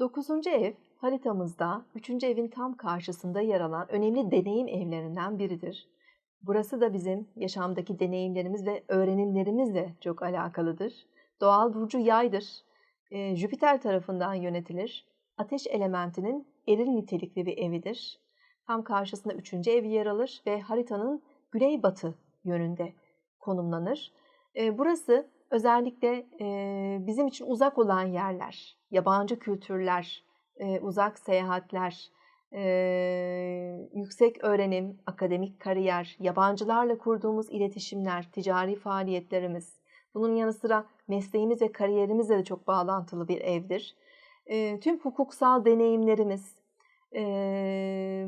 Dokuzuncu ev haritamızda üçüncü evin tam karşısında yer alan önemli deneyim evlerinden biridir. Burası da bizim yaşamdaki deneyimlerimiz ve öğrenimlerimizle çok alakalıdır. Doğal burcu yaydır. Ee, Jüpiter tarafından yönetilir. Ateş elementinin eril nitelikli bir evidir. Tam karşısında üçüncü ev yer alır ve haritanın güneybatı yönünde konumlanır. Ee, Burası özellikle bizim için uzak olan yerler, yabancı kültürler, uzak seyahatler, yüksek öğrenim, akademik kariyer, yabancılarla kurduğumuz iletişimler, ticari faaliyetlerimiz, bunun yanı sıra mesleğimiz ve kariyerimizle de çok bağlantılı bir evdir. Tüm hukuksal deneyimlerimiz,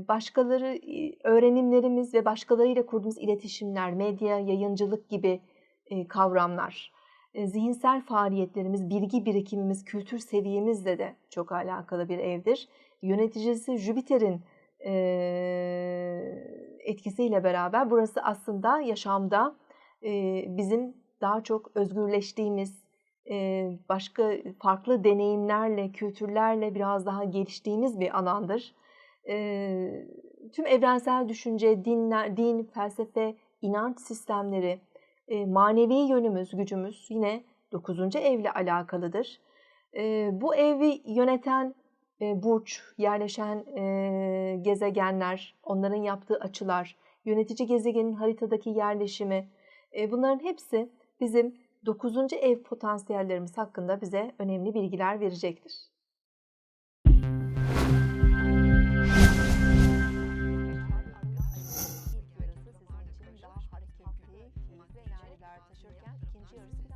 başkaları öğrenimlerimiz ve başkalarıyla kurduğumuz iletişimler, medya, yayıncılık gibi e, kavramlar, zihinsel faaliyetlerimiz, bilgi birikimimiz, kültür seviyemizle de çok alakalı bir evdir. Yöneticisi Jüpiter'in e, etkisiyle beraber burası aslında yaşamda e, bizim daha çok özgürleştiğimiz, e, başka farklı deneyimlerle, kültürlerle biraz daha geliştiğimiz bir alandır. E, tüm evrensel düşünce, dinler, din, felsefe, inanç sistemleri, manevi yönümüz, gücümüz yine 9. evle alakalıdır. Bu evi yöneten burç, yerleşen gezegenler, onların yaptığı açılar, yönetici gezegenin haritadaki yerleşimi, bunların hepsi bizim 9. ev potansiyellerimiz hakkında bize önemli bilgiler verecektir. şeyler taşırken ikinci yarısı bile